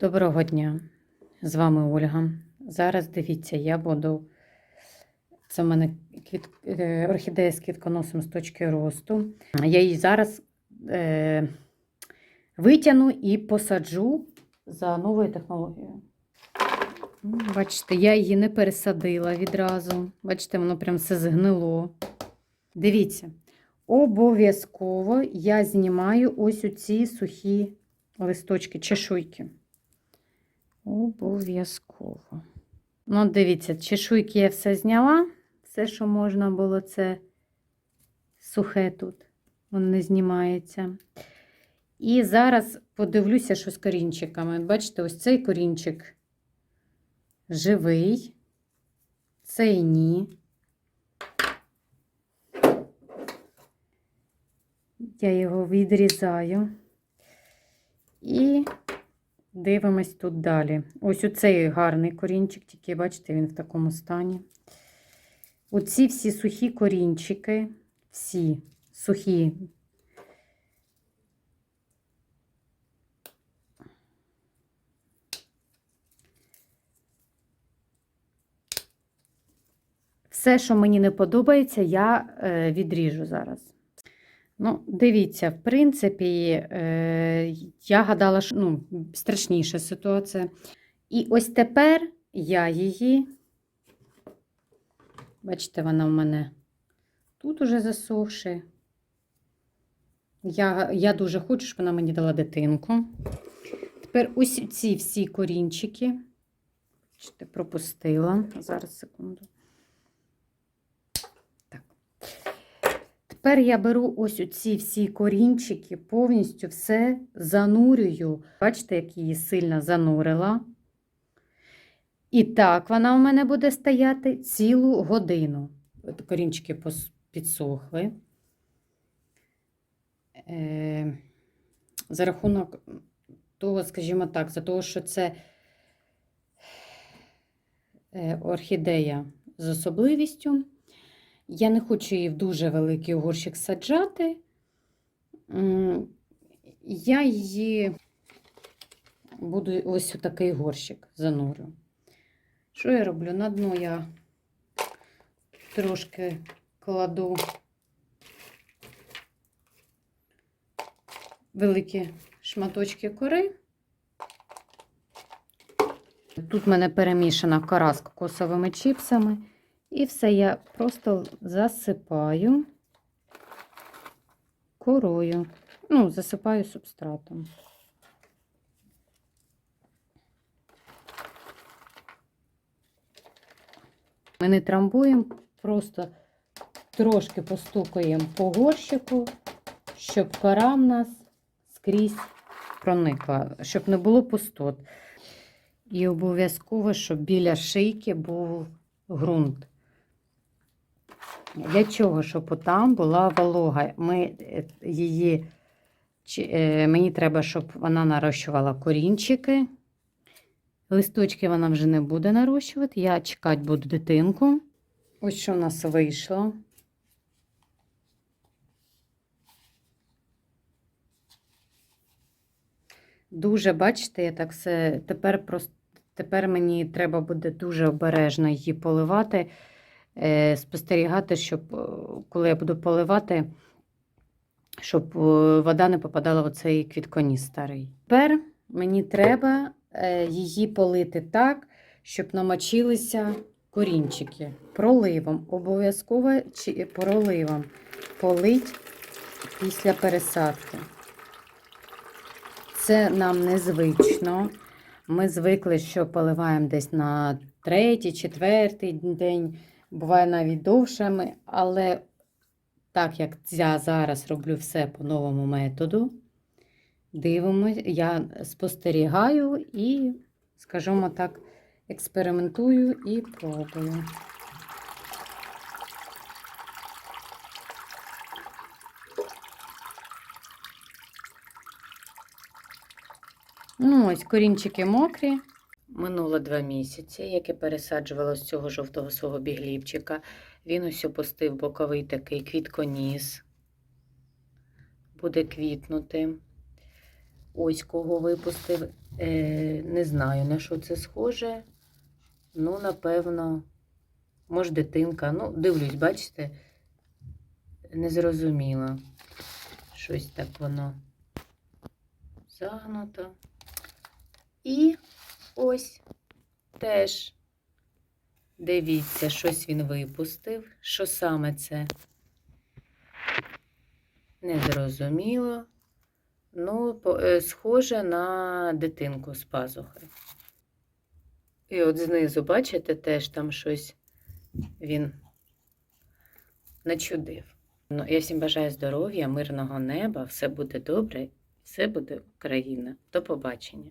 Доброго дня! З вами Ольга. Зараз дивіться, я буду. Це в мене квіт... е, орхідея з квітконосом з точки росту. Я її зараз е... витягну і посаджу за новою технологією. Бачите, я її не пересадила відразу. Бачите, воно прям все згнило. Дивіться, обов'язково я знімаю ось оці сухі листочки, чешуйки. Обов'язково. Ну, дивіться, чешуйки я все зняла. Все, що можна було, це сухе тут. Воно не знімається. І зараз подивлюся, що з корінчиками. Бачите, ось цей корінчик живий, цей ні. Я його відрізаю. І дивимось тут далі. Ось оцей гарний корінчик, тільки бачите, він в такому стані. Оці всі сухі корінчики, всі сухі. Все, що мені не подобається, я е, відріжу зараз. Ну, дивіться, в принципі, е, я гадала, що ну, страшніша ситуація. І ось тепер я її, бачите, вона в мене тут уже засохше. Я, я дуже хочу, щоб вона мені дала дитинку. Тепер ось ці всі корінчики. Бачите, пропустила. Зараз секунду. Тепер я беру ось оці всі корінчики, повністю все занурюю. Бачите, як її сильно занурила. І так вона у мене буде стояти цілу годину. От Корінчики підсохли. Е, За рахунок того, скажімо так, за того, що це е, орхідея з особливістю. Я не хочу її в дуже великий горщик саджати. Я її буду ось у такий горщик занурю. Що я роблю? На дно я трошки кладу великі шматочки кори. Тут в мене перемішана кора з кокосовими чіпсами. І все я просто засипаю корою, ну, засипаю субстратом. Ми не трамбуємо, просто трошки постукаємо по горщику, щоб кора в нас скрізь проникла, щоб не було пустот. І обов'язково, щоб біля шийки був ґрунт. Для чого? Щоб там була волога. Ми е, її, е, Мені треба, щоб вона нарощувала корінчики. Листочки вона вже не буде нарощувати. Я чекати буду дитинку. Ось що в нас вийшло. Дуже, бачите, я так все. Тепер просто тепер мені треба буде дуже обережно її поливати. Е, спостерігати, щоб е, коли я буду поливати, щоб е, вода не попадала в цей квітконіс старий. Тепер мені треба її полити так, щоб намочилися корінчики. Проливом, обов'язково чи проливом полить після пересадки. Це нам незвично. Ми звикли, що поливаємо десь на третій, четвертий день буває навіть довшими, але так як я зараз роблю все по новому методу, дивимось, я спостерігаю і, скажімо так, експериментую і пробую. Ну, ось корінчики мокрі. Минуло два місяці, як я пересаджувала з цього жовтого свого бігліпчика. Він ось опустив боковий такий квітконіс. Буде квітнути. Ось кого випустив. Е, не знаю, на що це схоже. Ну, напевно, може, дитинка. Ну, дивлюсь, бачите, не зрозуміла. Щось так воно загнуто. І ось теж дивіться, щось він випустив. Що саме це? Не зрозуміло. Ну, е, схоже на дитинку з пазухи. І от знизу, бачите, теж там щось він начудив. Ну, я всім бажаю здоров'я, мирного неба, все буде добре, все буде Україна. До побачення.